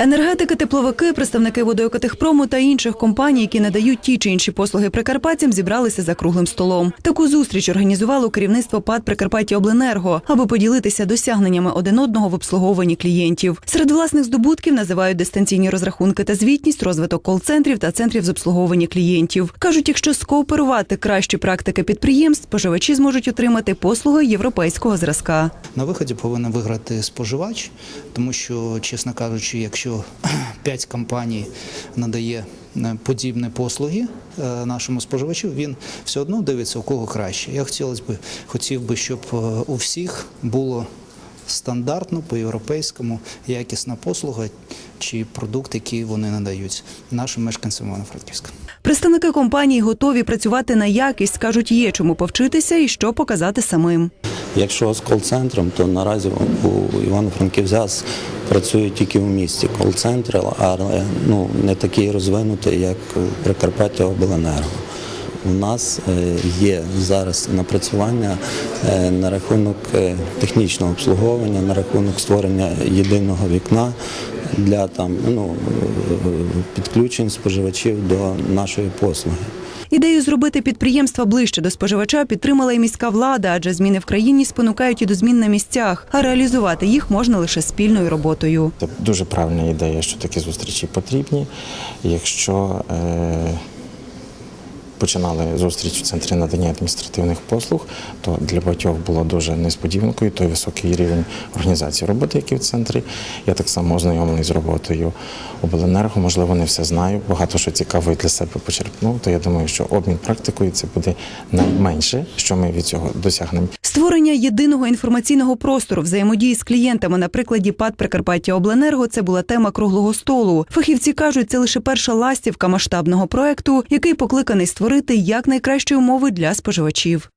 Енергетики, тепловики, представники водоекотехпрому та інших компаній, які надають ті чи інші послуги прикарпатцям, зібралися за круглим столом. Таку зустріч організувало керівництво ПАД Прикарпаття Обленерго, аби поділитися досягненнями один одного в обслуговуванні клієнтів. Серед власних здобутків називають дистанційні розрахунки та звітність, розвиток кол-центрів та центрів з обслуговування клієнтів. кажуть, якщо скооперувати кращі практики підприємств, споживачі зможуть отримати послуги європейського зразка. На виході повинен виграти споживач, тому що, чесно кажучи, якщо 5 компаній надає е, подібні послуги е, нашому споживачу, він все одно дивиться у кого краще. Я хотілося б, хотів би, щоб е, у всіх було стандартно по-європейському якісна послуга чи продукт, який вони надають нашим мешканцям Івано-Франківська. Представники компанії готові працювати на якість, кажуть, є чому повчитися і що показати самим. Якщо з кол-центром, то наразі у Івано-Франківськ працює тільки в місті кол-центр, але ну, не такий розвинутий, як Прикарпаття Обленерго. У нас е, є зараз напрацювання е, на рахунок е, технічного обслуговування, на рахунок створення єдиного вікна для там, ну, підключень споживачів до нашої послуги. Ідею зробити підприємства ближче до споживача підтримала і міська влада, адже зміни в країні спонукають і до змін на місцях, а реалізувати їх можна лише спільною роботою. Це дуже правильна ідея, що такі зустрічі потрібні. Якщо е, починали зустріч в центрі надання адміністративних послуг, то для багатьох було дуже несподіванкою той високий рівень організації роботи, який в центрі. Я так само ознайомлений з роботою обленерго. Можливо, не все знаю. Багато що цікавого для себе почерпнув. То я думаю, що обмін практикою це буде найменше, що ми від цього досягнемо. Створення єдиного інформаційного простору взаємодії з клієнтами на прикладі ПАД Прикарпаття Обленерго це була тема круглого столу. Фахівці кажуть, це лише перша ластівка масштабного проекту, який покликаний створити якнайкращі умови для споживачів.